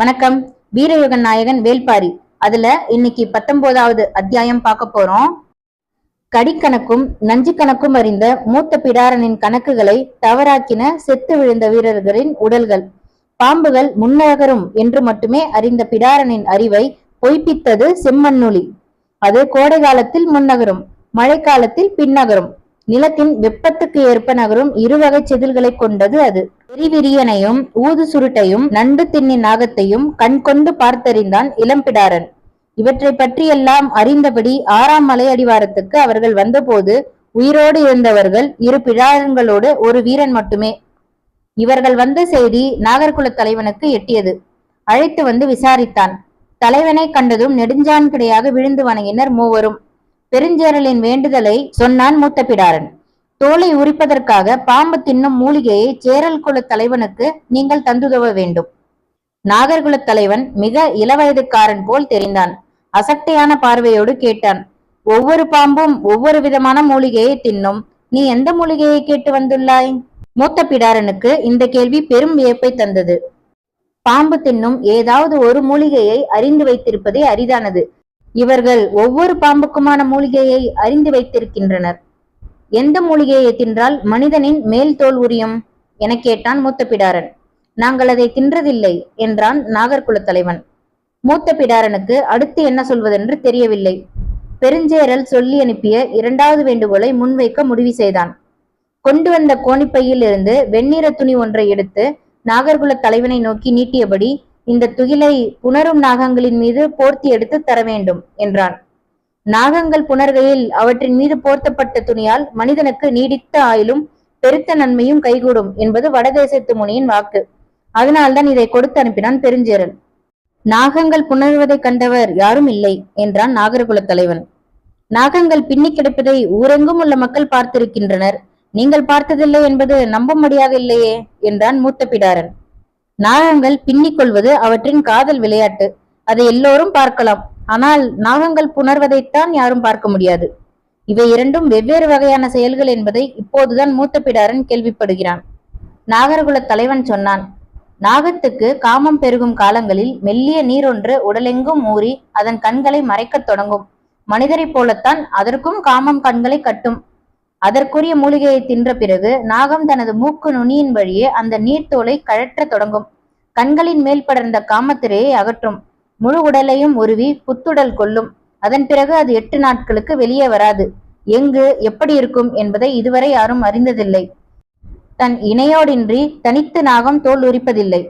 வணக்கம். வீரயுகன் நாயகன் வேல்பாரி அதுல இன்னைக்கு பத்தொன்பதாவது அத்தியாயம் பார்க்க போறோம். கடிக்கணக்கும் நஞ்சு கணக்கும் அறிந்த மூத்த பிடாரனின் கணக்குகளை தவறாக்கின செத்து விழுந்த வீரர்களின் உடல்கள். பாம்புகள் முன்னகரும் என்று மட்டுமே அறிந்த பிடாரனின் அறிவை பொய்ப்பித்தது செம்மண்ணுளி அது கோடை காலத்தில் முன்னகரும் மழைக்காலத்தில் பின்னகரும். நிலத்தின் வெப்பத்துக்கு ஏற்ப நகரும் இருவகை செதில்களை கொண்டது அது. எரிவிரியனையும் ஊது சுருட்டையும் நண்டு தின்னி நாகத்தையும் கண்கொண்டு பார்த்தறிந்தான் இளம்பிடாரன். இவற்றை பற்றியெல்லாம் அறிந்தபடி ஆறாம் மலை அடிவாரத்துக்கு அவர்கள் வந்தபோது உயிரோடு இருந்தவர்கள் இரு பிடாரங்களோடு ஒரு வீரன் மட்டுமே. இவர்கள் வந்த செய்தி நாகர்குல தலைவனுக்கு எட்டியது. அழைத்து வந்து விசாரித்தான். தலைவனை கண்டதும் நெடுஞ்சான்கிடையாக விழுந்து வணங்கினர் மூவரும். பெருஞ்சேரலின் வேண்டுதலை சொன்னான் மூத்த பிடாரன் தோலை உரிப்பதற்காக பாம்பு தின்னும் மூலிகையை சேரல் குல தலைவனுக்கு நீங்கள் தந்துதவ வேண்டும். நாகர்குல தலைவன் மிக இளவயதுக்காரன் போல் தெரிந்தான். அசட்டையான பார்வையோடு கேட்டான் ஒவ்வொரு பாம்பும் ஒவ்வொரு விதமான மூலிகையை தின்னும். நீ எந்த மூலிகையை கேட்டு வந்துள்ளாய்? மூத்த பிடாரனுக்கு இந்த கேள்வி பெரும் வியப்பை தந்தது. பாம்பு தின்னும் ஏதாவது ஒரு மூலிகையை அறிந்து வைத்திருப்பதே அரிதானது. இவர்கள் ஒவ்வொரு பாம்புக்குமான மூலிகையை அறிந்து வைத்திருக்கின்றனர். எந்த மூலிகையை தின்றால் மனிதனின் மேல் தோல் உரியும்? என கேட்டான் மூத்த பிடாரன் நாங்கள் அதை தின்றதில்லை என்றான் நாகர்குல தலைவன். மூத்த பிடாரனுக்கு அடுத்து என்ன சொல்வதென்று தெரியவில்லை. பெருஞ்சேரல் சொல்லி அனுப்பிய இரண்டாவது வேண்டுகோளை முன்வைக்க முடிவு செய்தான். கொண்டு வந்த கோணிப்பையில் இருந்து வெண்ணிற துணி ஒன்றை எடுத்து நாகர்குல தலைவனை நோக்கி நீட்டியபடி இந்த துகிலை புணரும் நாகங்களின் மீது போர்த்தி எடுத்து தர வேண்டும் என்றான். நாகங்கள் புணர்கையில் அவற்றின் மீது போர்த்தப்பட்ட துணியால் மனிதனுக்கு நீடித்த ஆயிலும் பெருத்த நன்மையும் கைகூடும் என்பது வடதேசத்து முனியின் வாக்கு. அதனால்தான் இதை கொடுத்து அனுப்பினான் பெருஞ்சேரல் நாகங்கள் புணர்வதை கண்டவர் யாரும் இல்லை என்றான் நாகர்குலத் தலைவன். நாகங்கள் பின்னி கிடப்பதை ஊரெங்கும் உள்ள மக்கள் பார்த்திருக்கின்றனர். நீங்கள் பார்த்ததில்லை என்பது நம்பும்படியாக இல்லையே என்றான் மூத்த பிடாரன். நாகங்கள் பின்னிக் கொள்வது அவற்றின் காதல் விளையாட்டு. அதை எல்லோரும் பார்க்கலாம். ஆனால் நாகங்கள் புணர்வதைத்தான் யாரும் பார்க்க முடியாது. இவை இரண்டும் வெவ்வேறு வகையான செயல்கள் என்பதை இப்போதுதான் மூத்த பிடாரன் கேள்விப்படுகிறான். நாகர்குல தலைவன் சொன்னான் நாகத்துக்கு காமம் பெருகும் காலங்களில் மெல்லிய நீரொன்று உடலெங்கும் ஊறி அதன் கண்களை மறைக்கத் தொடங்கும். மனிதரைப் போலத்தான் அதற்கும் காமம் கண்களை கட்டும். அதற்குரிய மூலிகையை தின்ற பிறகு நாகம் தனது மூக்கு நுனியின் வழியே அந்த நீர்த்தோலை கழற்றத் தொடங்கும். கண்களின் மேல் படர்ந்த காமத்திரையை அகற்றும். முழு உடலையும் உருவி புத்துடல் கொள்ளும். அதன் பிறகு அது எட்டு நாட்களுக்கு வெளியே வராது. எங்கு எப்படி இருக்கும் என்பதை இதுவரை யாரும் அறிந்ததில்லை. தன் இணையோடின்றி தனித்து நாகம் தோல் உரிப்பதில்லை.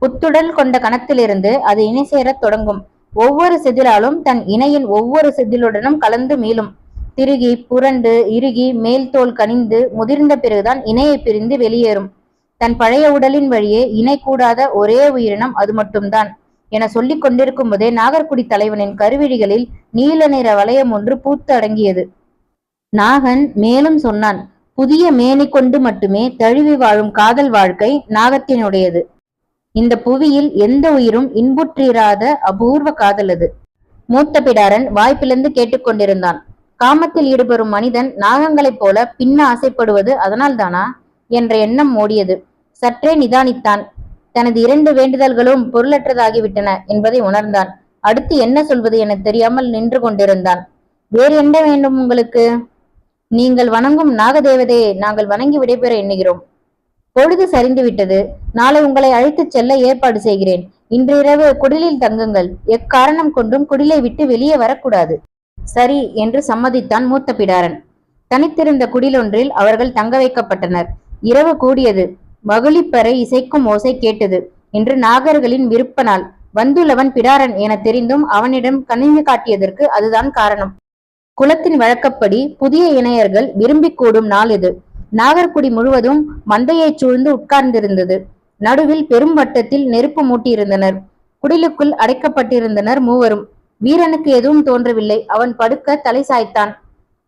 புத்துடல் கொண்ட கணத்திலிருந்து அது இணை சேரத் தொடங்கும். ஒவ்வொரு செதிலாலும் தன் இணையின் ஒவ்வொரு செதிலுடனும் கலந்து மீளும். திருகி புரண்டு இறுகி மேல் தோல் கனிந்து முதிர்ந்த பிறகுதான் இணையை பிரிந்து வெளியேறும். தன் பழைய உடலின் வழியே இணை கூடாத ஒரே உயிரினம் அது மட்டும்தான். என சொல்லிக் கொண்டிருக்கும் போதே நாகர்குடி தலைவனின் கருவிழிகளில் நீல நிற வளையம் ஒன்று பூத்து அடங்கியது. நாகன் மேலும் சொன்னான் புதிய மேனி கொண்டு மட்டுமே தழுவி வாழும் காதல் வாழ்க்கை நாகத்தினுடையது. இந்த புவியில் எந்த உயிரும் இன்புற்றிராத அபூர்வ காதல் அது. மூத்த பிடாரன் வாய்ப்பிழந்து கேட்டுக்கொண்டிருந்தான் காமத்தில் ஈடுபடும் மனிதன் நாகங்களைப் போல பின்ன ஆசைப்படுவது அதனால் தானா என்ற எண்ணம் ஓடியது சற்றே நிதானித்தான். தனது இரண்டு வேண்டுதல்களும் பொருளற்றதாகிவிட்டன என்பதை உணர்ந்தான். அடுத்து என்ன சொல்வது என தெரியாமல் நின்று கொண்டிருந்தான். வேறு என்ன வேண்டும் உங்களுக்கு? நீங்கள் வணங்கும் நாகதேவதையை நாங்கள் வணங்கி விடைபெற எண்ணுகிறோம். பொழுது சரிந்து விட்டது நாளை உங்களை அழைத்துச் செல்ல ஏற்பாடு செய்கிறேன். இன்றிரவு குடிலில் தங்குங்கள். எக்காரணம் கொண்டும் குடிலை விட்டு வெளியே வரக்கூடாது. சரி என்று சம்மதித்தான் மூத்த பிடாரன். தனித்திருந்த குடிலொன்றில் அவர்கள் தங்க வைக்கப்பட்டனர். இரவு கூடியது. மகிழிப்பறை இசைக்கும் ஓசை கேட்டது என்று நாகர்களின் விருப்ப நாள் வந்துள்ளவன் பிடாரன் என தெரிந்தும் அவனிடம் கணிந்து காட்டியதற்கு அதுதான் காரணம். குலத்தின் வழக்கப்படி புதிய இணையர்கள் விரும்பி கூடும் நாள் இது. நாகர்குடி முழுவதும் மந்தையைச் சூழ்ந்து உட்கார்ந்திருந்தது. நடுவில் பெரும் வட்டத்தில் நெருப்பு மூட்டியிருந்தனர். குடிலுக்குள் அடைக்கப்பட்டிருந்தனர் மூவரும். வீரனுக்கு எதுவும் தோன்றவில்லை. அவன் படுக்க தலை சாய்த்தான்.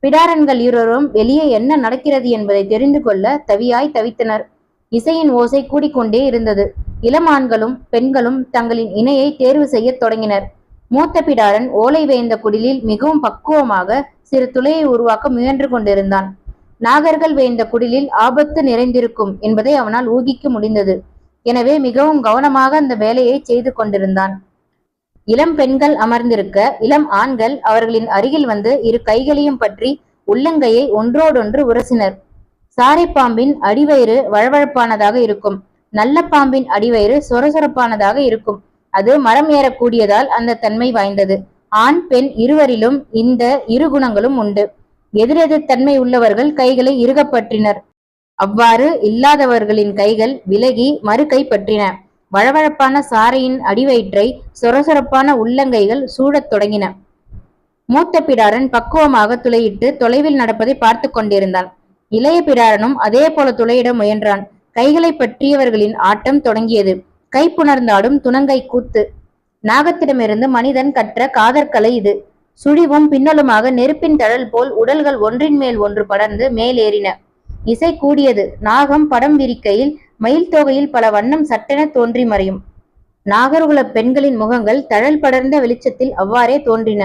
பிடாரன்கள் இருவரும் வெளியே என்ன நடக்கிறது என்பதை தெரிந்து கொள்ள தவியாய் தவித்தனர். இசையின் ஓசை கூடிக்கொண்டே இருந்தது. இளமான்களும் பெண்களும் தங்களின் இணையை தேர்வு செய்யத் தொடங்கினர். மூத்த பிடாரன் ஓலை வேய்ந்த குடிலில் மிகவும் பக்குவமாக சிறு துளையை உருவாக்க முயன்று கொண்டிருந்தான். நாகர்கள் வேய்ந்த குடிலில் ஆபத்து நிறைந்திருக்கும் என்பதை அவனால் ஊகிக்க முடிந்தது. எனவே மிகவும் கவனமாக அந்த வேலையை செய்து கொண்டிருந்தான். இளம் பெண்கள் அமர்ந்திருக்க இளம் ஆண்கள் அவர்களின் அருகில் வந்து இரு கைகளையும் பற்றி உள்ளங்கையை ஒன்றோடொன்று உரசினர். சாரை பாம்பின் அடிவயிறு வழவழப்பானதாக இருக்கும். நல்ல பாம்பின் அடிவயிறு சொரசொரப்பானதாக இருக்கும். அது மரம் ஏறக்கூடியதால் அந்த தன்மை வாய்ந்தது. ஆண் பெண் இருவரிலும் இந்த இரு குணங்களும் உண்டு. எதிரெதிர் தன்மை உள்ளவர்கள் கைகளை இறுகப்பற்றினர். அவ்வாறு இல்லாதவர்களின் கைகள் விலகி மறு கைப்பற்றின. வழவழப்பான சாரையின் அடிவயிற்றை சொரசொரப்பான உள்ளங்கைகள் சூழத் தொடங்கின. மூத்த பிடாரன் பக்குவமாக துளையிட்டு தொலைவில் நடப்பதை பார்த்து கொண்டிருந்தான். இளைய பிடாரனும் அதே போல துளையிட முயன்றான். கைகளை பற்றியவர்களின் ஆட்டம் தொடங்கியது. கை புணர்ந்தாடும் துணங்கை கூத்து. நாகத்திடமிருந்து மனிதன் கற்ற காதற்கலை இது. சுழிவும் பின்னலுமாக நெருப்பின் தழல் போல் உடல்கள் ஒன்றின் மேல் ஒன்று படர்ந்து மேலேறின. இசை கூடியது. நாகம் படம் விரிக்கையில் மயில் தொகையில் பல வண்ணம் சட்டென தோன்றி மறையும். நாகர்குல பெண்களின் முகங்கள் தழல் படர்ந்த வெளிச்சத்தில் அவ்வாறே தோன்றின.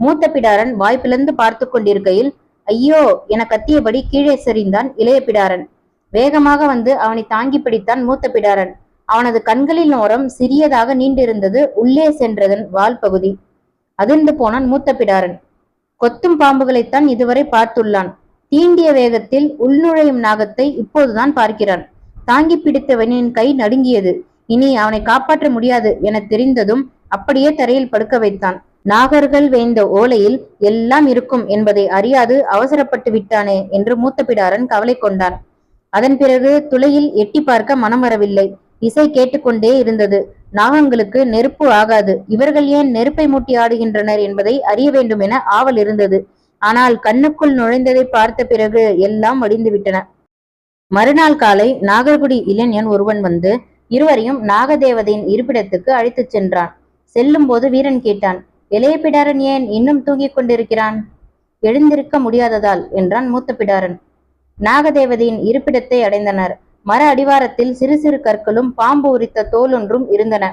மூத்த பிடாரன் வாய் பிளந்து பார்த்து கொண்டிருக்கையில் ஐயோ என கத்தியபடி கீழே சரிந்தான் இளைய பிடாரன். வேகமாக வந்து அவனை தாங்கி பிடித்தான் மூத்த பிடாரன். அவனது கண்களின் ஓரம் சிறியதாக நீண்டிருந்தது உள்ளே சென்றதன் வால் பகுதி. அதிர்ந்து போனான் மூத்த பிடாரன். கொத்தும் பாம்புகளைத்தான் இதுவரை பார்த்துள்ளான். தீண்டிய வேகத்தில் உள்நுழையும் நாகத்தை இப்போதுதான் பார்க்கிறான். தாங்கி பிடித்தவனின் கை நடுங்கியது. இனி அவனை காப்பாற்ற முடியாது என தெரிந்ததும் அப்படியே தரையில் படுக்க வைத்தான். நாகர்கள் வேந்த ஓலையில் எல்லாம் இருக்கும் என்பதை அறியாது அவசரப்பட்டு விட்டானே என்று மூத்த பிடாரன் கவலை கொண்டான். அதன் பிறகு துளையில் எட்டி பார்க்க மனம் வரவில்லை. இசை கேட்டுக்கொண்டே இருந்தது. நாகங்களுக்கு நெருப்பு ஆகாது. இவர்கள் ஏன் நெருப்பை மூட்டி ஆடுகின்றனர் என்பதை அறிய வேண்டும் என ஆவல் இருந்தது. ஆனால் கண்ணுக்குள் நுழைந்ததை பார்த்த பிறகு எல்லாம் வடிந்து விட்டன மறுநாள் காலை நாகர்குடி இளைஞன் ஒருவன் வந்து இருவரையும் நாகதேவதையின் இருப்பிடத்துக்கு அழைத்துச் சென்றான். செல்லும் போது வீரன் கேட்டான் இளைய பிடாரன் ஏன் இன்னும் தூங்கிக் கொண்டிருக்கிறான்? எழுந்திருக்க முடியாததால் என்றான் மூத்த பிடாரன். நாகதேவதையின் இருப்பிடத்தை அடைந்தனர். மர அடிவாரத்தில் சிறு சிறு கற்களும் பாம்பு உரித்த தோலொன்றும் இருந்தன.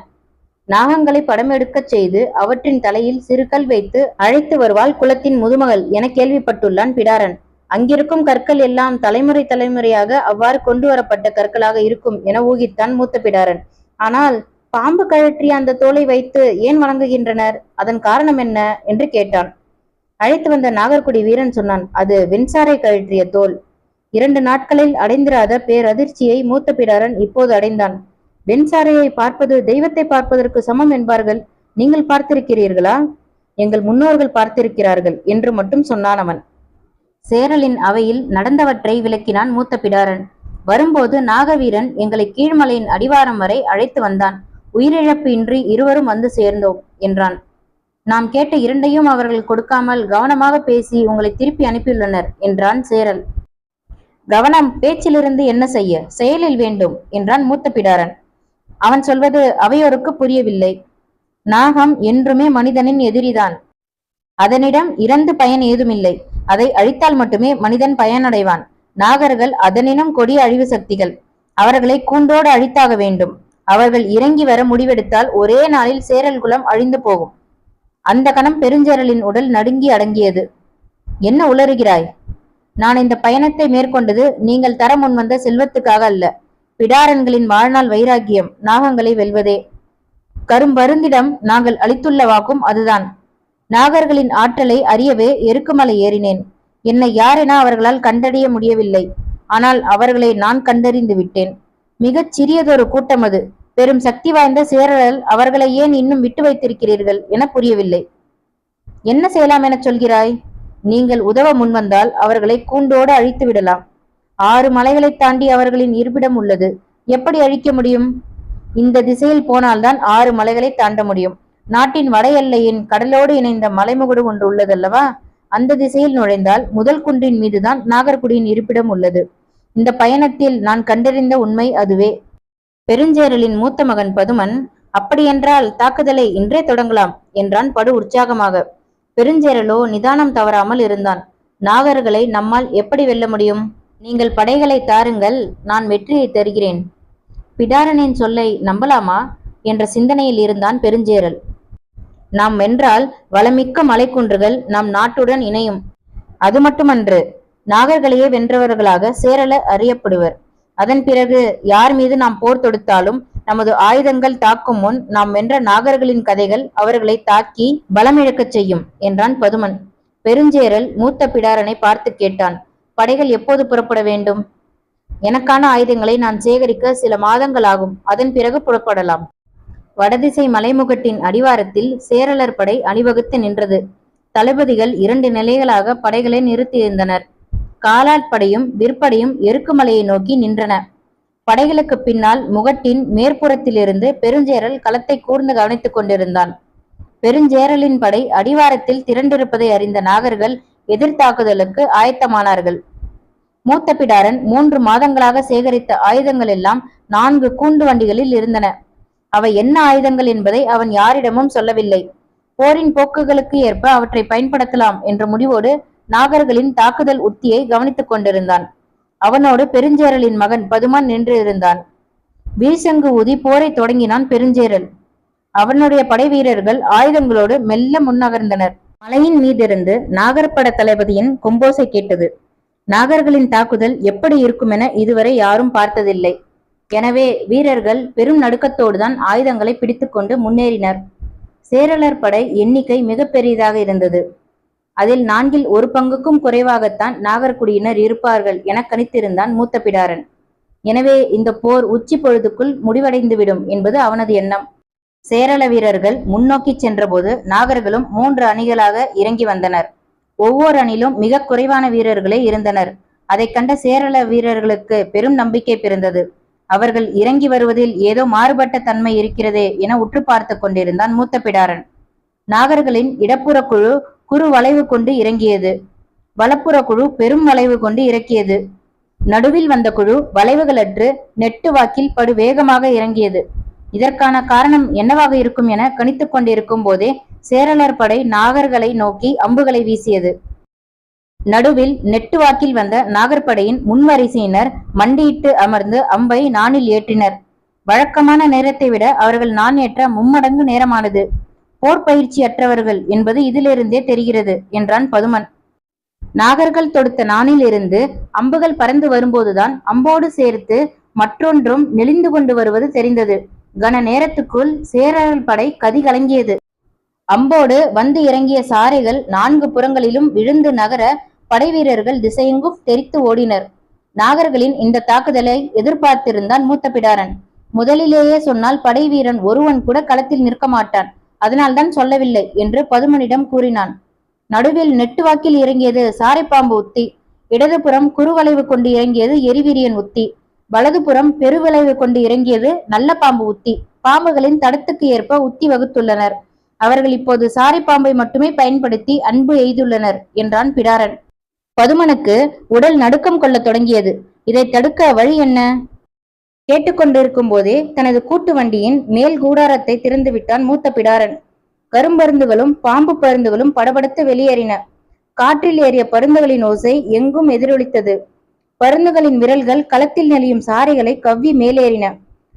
நாகங்களை படமெடுக்கச் செய்து அவற்றின் தலையில் சிறுகல் வைத்து அழைத்து வருவாள் குலத்தின் முதுமகள் என கேள்விப்பட்டுள்ளான் பிடாரன். அங்கிருக்கும் கற்கள் எல்லாம் தலைமுறை தலைமுறையாக அவ்வாறு கொண்டு வரப்பட்ட கற்களாக இருக்கும் என ஊகித்தான் மூத்த பிடாரன் ஆனால் பாம்பு கழற்றிய அந்த தோலை வைத்து ஏன் வணங்குகின்றனர்? அதன் காரணம் என்ன? என்று கேட்டான். அழைத்து வந்த நாகர்குடி வீரன் சொன்னான் அது வெண்சாரை கழற்றிய தோல். இரண்டு நாட்களில் அடைந்திராத பேரதிர்ச்சியை மூத்த பிடாரன் இப்போது அடைந்தான். வெண்சாரையை பார்ப்பது தெய்வத்தை பார்ப்பதற்கு சமம் என்பார்கள். நீங்கள் பார்த்திருக்கிறீர்களா? எங்கள் முன்னோர்கள் பார்த்திருக்கிறார்கள் என்று மட்டும் சொன்னான் அவன். சேரலின் அவையில் நடந்தவற்றை விளக்கினான் மூத்த பிடாரன். வரும்போது நாகவீரன் எங்களை கீழ்மலையின் அடிவாரம் வரை அழைத்து வந்தான். உயிரிழப்பு இன்றி இருவரும் வந்து சேர்ந்தோம் என்றான். நாம் கேட்ட இரண்டையும் அவர்கள் கொடுக்காமல் கவனமாக பேசி உங்களை திருப்பி அனுப்பியுள்ளனர் என்றான் சேரல். கவனம் பேச்சிலிருந்து என்ன செய்ய? செயலில் வேண்டும் என்றான் மூத்த பிடாரன். அவன் சொல்வது அவையோருக்கு புரியவில்லை. நாகம் என்றுமே மனிதனின் எதிரிதான். அதனிடம் இறந்து பயன் ஏதுமில்லை. அதை அழித்தால் மட்டுமே மனிதன் பயனடைவான். நாகர்கள் அதனினும் கொடிய அழிவு சக்திகள். அவர்களை கூண்டோடு அழித்தாக வேண்டும். அவர்கள் இறங்கி வர முடிவெடுத்தால் ஒரே நாளில் சேரல் குலம் அழிந்து போகும். அந்த கணம் பெருஞ்சேரலின் உடல் நடுங்கி அடங்கியது. என்ன உளறுகிறாய்? நான் இந்த பயணத்தை மேற்கொண்டது நீங்கள் தர முன்வந்த செல்வத்துக்காக அல்ல. பிடாரன்களின் வாழ்நாள் வைராக்கியம் நாகங்களை வெல்வதே. கரும்பருந்திடம் நாங்கள் அளித்துள்ள வாக்கும் அதுதான். நாகர்களின் ஆற்றலை அறியவே எருக்குமலை ஏறினேன். என்னை யாரென அவர்களால் கண்டறிய முடியவில்லை. ஆனால் அவர்களை நான் கண்டறிந்து விட்டேன். மிகச் சிறியதொரு கூட்டம் அது. பெரும் சக்தி வாய்ந்த சேரல் அவர்களை ஏன் இன்னும் விட்டு வைத்திருக்கிறீர்கள் என புரியவில்லை. என்ன செய்யலாம் என சொல்கிறாய்? நீங்கள் உதவ முன்வந்தால் அவர்களை கூண்டோடு அழித்து விடலாம். ஆறு மலைகளை தாண்டி அவர்களின் இருப்பிடம் உள்ளது. எப்படி அழிக்க முடியும்? இந்த திசையில் போனால்தான் ஆறு மலைகளை தாண்ட முடியும். நாட்டின் வட எல்லையின் கடலோடு இணைந்த மலைமுகடு ஒன்று உள்ளதல்லவா? அந்த திசையில் நுழைந்தால் முதல் குன்றின் மீதுதான் நாகர்குடியின் இருப்பிடம் உள்ளது. இந்த பயணத்தில் நான் கண்டறிந்த உண்மை அதுவே. பெருஞ்சேரலின் மூத்த மகன் பதுமன் அப்படியென்றால் தாக்குதலை இன்றே தொடங்கலாம் என்றான் படு உற்சாகமாக. பெருஞ்சேரலோ நிதானம் தவறாமல் இருந்தான். நாகர்களை நம்மால் எப்படி வெல்ல முடியும்? நீங்கள் படைகளை தாருங்கள் நான் வெற்றியை தருகிறேன். பிடாரனின் சொல்லை நம்பலாமா? என்ற சிந்தனையில் இருந்தான் பெருஞ்சேரல். நாம் வென்றால் வளமிக்க மலைக்குன்றுகள் நம் நாட்டுடன் இணையும். அது மட்டுமன்று நாகர்களையே வென்றவர்களாக சேரல அறியப்படுவர். அதன் பிறகு யார் மீது நாம் போர் தொடுத்தாலும் நமது ஆயுதங்கள் தாக்கும் முன் நாம் வென்ற நாகர்களின் கதைகள் அவர்களை தாக்கி பலமிழக்கச் செய்யும் என்றான் பதுமன். பெருஞ்சேரல் மூத்த பிடாரனை பார்த்து கேட்டான் படைகள் எப்போது புறப்பட வேண்டும்? எனக்கான ஆயுதங்களை நான் சேகரிக்க சில மாதங்கள் ஆகும் அதன் பிறகு புறப்படலாம். வடதிசை மலைமுகட்டின் அடிவாரத்தில் சேரலர் படை அணிவகுத்து நின்றது. தளபதிகள் இரண்டு நிலைகளாக படைகளை நிறுத்தியிருந்தனர். காலாட்படையும் விற்படையும் எருக்குமலையை நோக்கி நின்றன. படைகளுக்கு பின்னால் முகட்டின் மேற்புறத்திலிருந்து பெருஞ்சேரல் களத்தை கூர்ந்து கவனித்துக் கொண்டிருந்தான். பெருஞ்சேரலின் படை அடிவாரத்தில் திரண்டிருப்பதை அறிந்த நாகர்கள் எதிர்த்தாக்குதலுக்கு ஆயத்தமானார்கள். மூத்த பிடாரன் மூன்று மாதங்களாக சேகரித்த ஆயுதங்கள் எல்லாம் நான்கு கூண்டு வண்டிகளில் இருந்தன. அவை என்ன ஆயுதங்கள் என்பதை அவன் யாரிடமும் சொல்லவில்லை. போரின் போக்குகளுக்கு ஏற்ப அவற்றை பயன்படுத்தலாம் என்ற முடிவோடு நாகர்களின் தாக்குதல் உத்தியை கவனித்துக் கொண்டிருந்தான். அவனோடு பெருஞ்சேரலின் மகன் பதுமான் நின்று இருந்தான். வீசங்கு ஊதி போரை தொடங்கினான் பெருஞ்சேரல். அவனுடைய படை வீரர்கள் ஆயுதங்களோடு மெல்ல முன்னகர்ந்தனர். மலையின் மீதிருந்து நாகர்பட தளபதியின் கொம்போசை கேட்டது. நாகர்களின் தாக்குதல் எப்படி இருக்குமென இதுவரை யாரும் பார்த்ததில்லை. எனவே வீரர்கள் பெரும் நடுக்கத்தோடு தான் ஆயுதங்களை பிடித்துக்கொண்டு முன்னேறினர். சேரலர் படை எண்ணிக்கை மிக பெரியதாக இருந்தது. அதில் நான்கில் ஒரு பங்குக்கும் குறைவாகத்தான் நாகர்குடியினர் இருப்பார்கள் என கணித்திருந்தான் மூத்த பிடாரன் எனவே இந்த போர் உச்சி பொழுதுக்குள் முடிவடைந்துவிடும் என்பது அவனது எண்ணம். சேரள வீரர்கள் முன்னோக்கி சென்றபோது நாகர்களும் மூன்று அணிகளாக இறங்கி வந்தனர். ஒவ்வொரு அணிலும் மிக குறைவான வீரர்களே இருந்தனர். அதை கண்ட சேரள வீரர்களுக்கு பெரும் நம்பிக்கை பிறந்தது. அவர்கள் இறங்கி வருவதில் ஏதோ மாறுபட்ட தன்மை இருக்கிறதே என உற்று பார்த்து கொண்டிருந்தான் மூத்த பிடாரன் நாகர்களின் இடப்புற குழு குறு வளைவு கொண்டு இறங்கியது. வலப்புற குழு பெரும் வளைவு கொண்டு இறக்கியது. நடுவில் வந்த குழு வளைவுகளற்று நெட்டு வாக்கில் படு வேகமாக இறங்கியது. இதற்கான காரணம் என்னவாக இருக்கும் என கணித்துக் கொண்டிருக்கும் போதே சேரலர் படை நாகர்களை நோக்கி அம்புகளை வீசியது. நடுவில் நெட்டுவாக்கில் வந்த நாகர்படையின் முன்வரிசையினர் மண்டியிட்டு அமர்ந்து அம்பை நானில் ஏற்றினர். வழக்கமான நேரத்தை விட அவர்கள் நான் ஏற்ற மும்மடங்கு நேரமானது. போர் பயிற்சி அற்றவர்கள் என்பது இதிலிருந்தே தெரிகிறது என்றான் பதுமன். நாகர்கள் தொடுத்த நானில் இருந்து அம்புகள் பறந்து வரும்போதுதான் அம்போடு சேர்த்து மற்றொன்றும் நெளிந்து கொண்டு வருவது தெரிந்தது. கன நேரத்துக்குள் சேரல் படை கதி கலங்கியது. அம்போடு வந்து இறங்கிய சாரைகள் நான்கு புறங்களிலும் விழுந்து நகர படைவீரர்கள் திசையெங்கும் தெரித்து ஓடினர். நாகர்களின் இந்த தாக்குதலை எதிர்பார்த்திருந்தான் மூத்த பிடாரன் முதலிலேயே சொன்னால் படை வீரன் ஒருவன் கூட களத்தில் நிற்க மாட்டான். அதனால்தான் சொல்லவில்லை என்று பதுமனிடம் கூறினான். நடுவில் நெட்டுவாக்கில் இறங்கியது சாரைப்பாம்பு உத்தி. இடதுபுறம் குறுவளைவு கொண்டு இறங்கியது எரிவிரியன் உத்தி. வலதுபுறம் பெருவிளைவு கொண்டு இறங்கியது நல்ல பாம்பு உத்தி. பாம்புகளின் தடத்துக்கு ஏற்ப உத்தி வகுத்துள்ளனர். அவர்கள் இப்போது சாரைப்பாம்பை மட்டுமே பயன்படுத்தி அன்பு எய்துள்ளனர் என்றான் பிடாரன். பதுமனுக்கு உடல் நடுக்கம் கொள்ளத் தொடங்கியது. இதை தடுக்க வழி என்ன? கேட்டுக்கொண்டிருக்கும் போதே தனது கூட்டு வண்டியின் மேல் கூடாரத்தை திறந்து விட்டான் மூத்த பிடாரன். கரும்பருந்துகளும் பாம்பு பருந்துகளும் படபடத்து வெளியேறின. காற்றில் ஏறிய பருந்துகளின் ஓசை எங்கும் எதிரொலித்தது. பருந்துகளின் விரல்கள் களத்தில் நெளியும் சாரைகளை கவ்வி மேலேறின.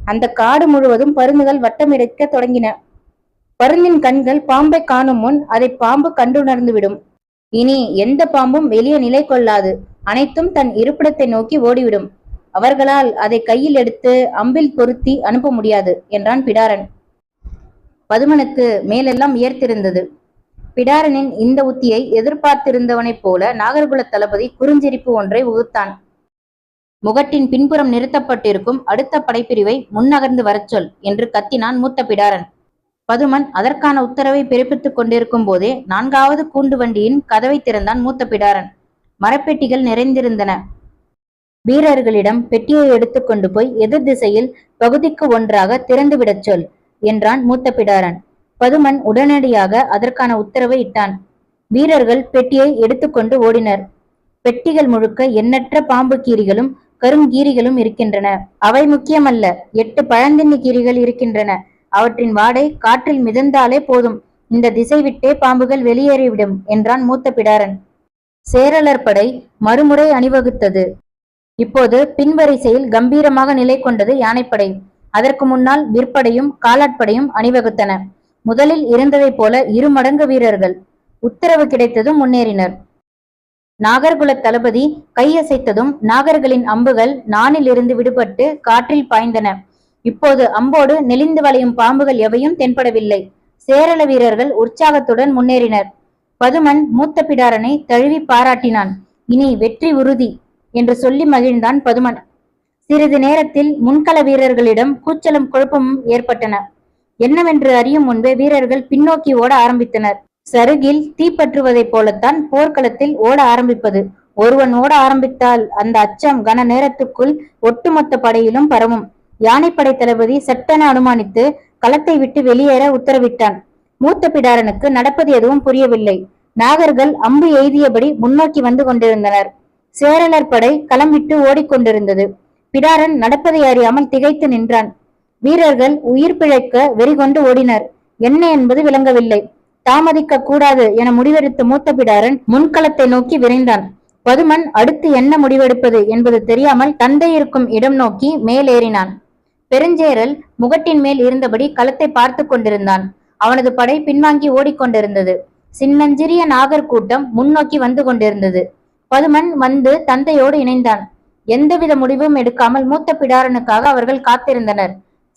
அந்த காடு முழுவதும் பருந்துகள் வட்டமிடைக்க தொடங்கின. பருந்தின் கண்கள் பாம்பை காணும் முன் அதை பாம்பு கண்டுணர்ந்துவிடும். இனி எந்த பாம்பும் வெளியே நிலை கொள்ளாது. அனைத்தும் தன் இருப்பிடத்தை நோக்கி ஓடிவிடும். அவர்களால் அதை கையில் எடுத்து அம்பில் பொருத்தி அனுப்ப முடியாது என்றான் பிடாரன். பதுமனுக்கு மேலெல்லாம் உயர்த்திருந்தது பிடாரனின் இந்த உத்தியை எதிர்பார்த்திருந்தவனைப் போல நாகர்குல தளபதி குறுஞ்சிரிப்பு ஒன்றை உகுத்தான். முகட்டின் பின்புறம் நிறுத்தப்பட்டிருக்கும் அடுத்த படைப்பிரிவை முன்னகர்ந்து வரச் சொல் என்று கத்தினான் மூத்த பிடாரன். பதுமன் அதற்கான உத்தரவை பிறப்பித்துக் கொண்டிருக்கும் போதே நான்காவது கூண்டு வண்டியின் கதவை திறந்தான் மூத்த பிடாரன். மரப்பெட்டிகள் நிறைந்திருந்தன. வீரர்களிடம் பெட்டியை எடுத்துக்கொண்டு போய் எதிர் திசையில் பகுதிக்கு ஒன்றாக திறந்துவிடச் சொல் என்றான் மூத்த பிடாரன். பதுமன் உடனடியாக அதற்கான உத்தரவை இட்டான். வீரர்கள் பெட்டியை எடுத்துக்கொண்டு ஓடினர். பெட்டிகள் முழுக்க எண்ணற்ற பாம்பு கீரிகளும் கருங்கீரிகளும் இருக்கின்றன. அவை முக்கியமல்ல எட்டு பழந்தின்னி கீரிகள் இருக்கின்றன. அவற்றின் வாடை காற்றில் மிதந்தாலே போதும். இந்த திசை விட்டே பாம்புகள் வெளியேறிவிடும் என்றான் மூத்த பிடாரன். சேரலர் படை மறுமுறை அணிவகுத்தது. இப்போது பின்வரிசையில் கம்பீரமாக நிலை கொண்டது யானைப்படை. அதற்கு முன்னால் விற்படையும் காலாட்படையும் அணிவகுத்தன. முதலில் இருந்ததைப் போல இரு மடங்கு வீரர்கள். உத்தரவு கிடைத்ததும் முன்னேறினர். நாகர்குல தளபதி கையசைத்ததும் நாகர்களின் அம்புகள் நானில் இருந்து விடுபட்டு காற்றில் பாய்ந்தன. இப்போது அம்போடு நெளிந்து வளையும் பாம்புகள் எவையும் தென்படவில்லை. சேரள வீரர்கள் உற்சாகத்துடன் முன்னேறினர். பதுமன் மூத்த பிடாரனை தழுவி பாராட்டினான். இனி வெற்றி உறுதி என்று சொல்லி மகிழ்ந்தான் பதுமன். சிறிது நேரத்தில் முன்கள வீரர்களிடம் கூச்சலும் குழப்பமும் ஏற்பட்டன. என்னவென்று அறியும் முன்பே வீரர்கள் பின்னோக்கி ஓட ஆரம்பித்தனர். சருகில் தீப்பற்றுவதைப் போலத்தான் போர்க்களத்தில் ஓட ஆரம்பிப்பது. ஒருவன் ஓட ஆரம்பித்தால் அந்த அச்சம் கன நேரத்துக்குள் ஒட்டுமொத்த படையிலும் பரவும். யானைப்படை தளபதி சட்டென அனுமானித்து களத்தை விட்டு வெளியேற உத்தரவிட்டான். மூத்த பிடாரனுக்கு நடப்பது எதுவும் புரியவில்லை. நாகர்கள் அம்பு எய்தியபடி முன்னோக்கி வந்து கொண்டிருந்தனர். சேரலர் படை களம் விட்டு ஓடிக்கொண்டிருந்தது பிடாரன் நடப்பதை அறியாமல் திகைத்து நின்றான். வீரர்கள் உயிர் பிழைக்க வெறிகொண்டு ஓடினர். என்ன என்பது விளங்கவில்லை. தாமதிக்க கூடாது என முடிவெடுத்த மூத்த பிடாரன் முன்களத்தை நோக்கி விரைந்தான். பதுமன் அடுத்து என்ன முடிவெடுப்பது என்பது தெரியாமல் தந்தை இருக்கும் இடம் நோக்கி மேலேறினான். பெருஞ்சேரல் முகட்டின் மேல் இருந்தபடி களத்தை பார்த்து கொண்டிருந்தான். அவனது படை பின்வாங்கி ஓடிக்கொண்டிருந்தது சின்னஞ்சிறிய நாகர் கூட்டம் முன்னோக்கி வந்து கொண்டிருந்தது. பதுமன் வந்து தந்தையோடு இணைந்தான். எந்தவித முடிவும் எடுக்காமல் மூத்த பிடாரனுக்காக அவர்கள் காத்திருந்தனர்.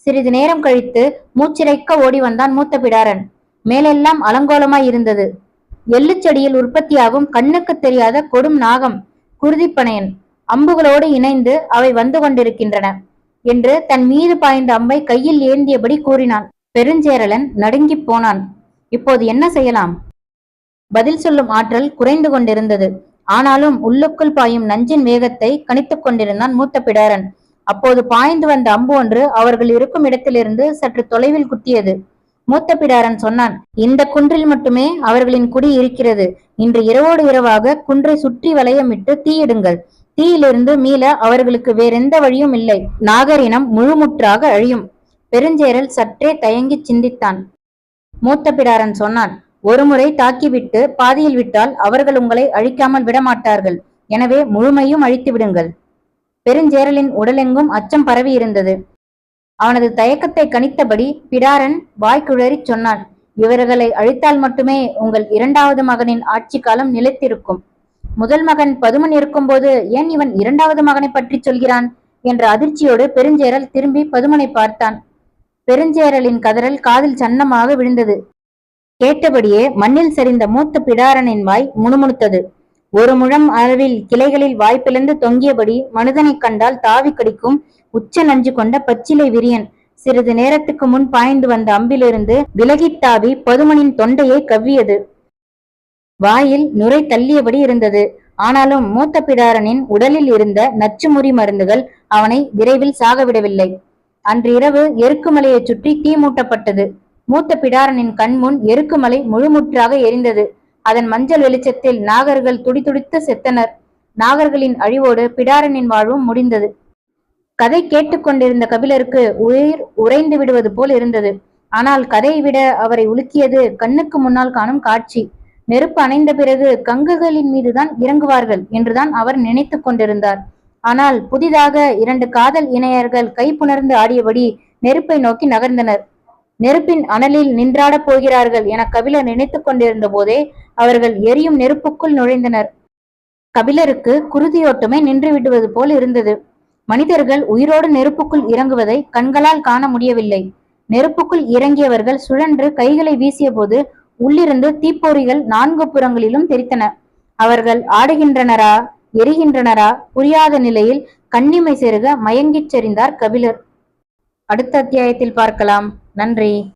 சிறிது நேரம் கழித்து மூச்சிறைக்க ஓடி வந்தான் மூத்த பிடாரன். மேலெல்லாம் அலங்கோலமாய் இருந்தது. எள்ளுச்செடியில் உற்பத்தியாகும் கண்ணுக்கு தெரியாத கொடும் நாகம் குருதிப்பனையன் அம்புகளோடு இணைந்து அவை வந்து கொண்டிருக்கின்றன. என்று தன் மீது பாய்ந்த அம்பை கையில் ஏந்தியபடி கூறினான். பெருஞ்சேரலன் நடுங்கிப் போனான். இப்போது என்ன செய்யலாம்? பதில் சொல்லும் ஆற்றல் குறைந்து கொண்டிருந்தது. ஆனாலும் உள்ளுக்குள் பாயும் நஞ்சின் வேகத்தை கணித்துக் கொண்டிருந்தான் மூத்த பிடாரன். அப்போது பாய்ந்து வந்த அம்பு ஒன்று அவர்கள் இருக்கும் இடத்திலிருந்து சற்று தொலைவில் குத்தியது. மூத்த பிடாரன் சொன்னான் இந்த குன்றில் மட்டுமே அவர்களின் குடி இருக்கிறது. இன்று இரவோடு இரவாக குன்றை சுற்றி வளையமிட்டு தீயிடுங்கள். தீயிலிருந்து மீள அவர்களுக்கு வேறெந்த வழியும் இல்லை. நாகரினம் முழுமுற்றாக அழியும். பெருஞ்சேரல் சற்றே தயங்கி சிந்தித்தான். மூத்த பிடாரன் சொன்னான் ஒருமுறை தாக்கிவிட்டு பாதியில் விட்டால் அவர்கள் உங்களை அழிக்காமல் விடமாட்டார்கள். எனவே முழுமையும் அழித்து விடுங்கள். பெருஞ்சேரலின் உடலெங்கும் அச்சம் பரவி இருந்தது. அவனது தயக்கத்தை கணித்தபடி பிடாரன் வாய்க்குழறி சொன்னான் இவர்களை அழித்தால் மட்டுமே உங்கள் இரண்டாவது மகனின் ஆட்சி காலம் நிலைத்திருக்கும். முதல் மகன் பதுமன் இருக்கும்போது ஏன் இவன் இரண்டாவது மகனை பற்றி சொல்கிறான்? என்ற அதிர்ச்சியோடு பெருஞ்சேரல் திரும்பி பதுமனை பார்த்தான். பெருஞ்சேரலின் கதறல் காதில் சன்னமாக விழுந்தது. கேட்டபடியே மண்ணில் சரிந்த மூத்த பிடாரனின் வாய் முணுமுணுத்தது. ஒரு முழம் அளவில் கிளைகளில் வாய்ப்பிழந்து தொங்கியபடி மனிதனை கண்டால் தாவி கடிக்கும் உச்ச நஞ்சு கொண்ட பச்சிலை விரியன் சிறிது நேரத்துக்கு முன் பாய்ந்து வந்த அம்பிலிருந்து விலகித் தாவி பதுமனின் தொண்டையை கவ்வியது. வாயில் நுரை தள்ளியபடி இருந்தது. ஆனாலும் மூத்த பிடாரனின் உடலில் இருந்த நச்சுமுறி மருந்துகள் அவனை விரைவில் சாகவிடவில்லை. அன்று இரவு எருக்குமலையைச் சுற்றி தீ மூட்டப்பட்டது. மூத்த பிடாரனின் கண்முன் எருக்குமலை முழுமுற்றாக எரிந்தது. அதன் மஞ்சள் வெளிச்சத்தில் நாகர்கள் துடிதுடித்து செத்தனர். நாகர்களின் அழிவோடு பிடாரனின் வாழ்வும் முடிந்தது. கதை கேட்டுக்கொண்டிருந்த கபிலருக்கு உயிர் உறைந்து விடுவது போல் இருந்தது. ஆனால் கதையை விட அவரை உலுக்கியது கண்ணுக்கு முன்னால் காணும் காட்சி. நெருப்பு அணைந்த பிறகு கங்குகளின் மீதுதான் இறங்குவார்கள் என்றுதான் அவர் நினைத்து கொண்டிருந்தார். ஆனால் புதிதாக இரண்டு காதல் இணையர்கள் கைப்புணர்ந்து ஆடியபடி நெருப்பை நோக்கி நகர்ந்தனர். நெருப்பின் அனலில் நின்றாடப் போகிறார்கள் என கபிலர் நினைத்துக் கொண்டிருந்த போதே அவர்கள் எரியும் நெருப்புக்குள் நுழைந்தனர். கபிலருக்கு குருதியோட்டமே நின்று விடுவது போல் இருந்தது. மனிதர்கள் உயிரோடு நெருப்புக்குள் இறங்குவதை கண்களால் காண முடியவில்லை. நெருப்புக்குள் இறங்கியவர்கள் சுழன்று கைகளை வீசிய போது உள்ளிருந்து தீப்பொறிகள் நான்கு புறங்களிலும் தெரித்தன. அவர்கள் ஆடுகின்றனரா? எரிகின்றனரா? புரியாத நிலையில் கண்ணிமை செருக மயங்கிச் செறிந்தார் கபிலர். அடுத்த அத்தியாயத்தில் பார்க்கலாம். நன்றி.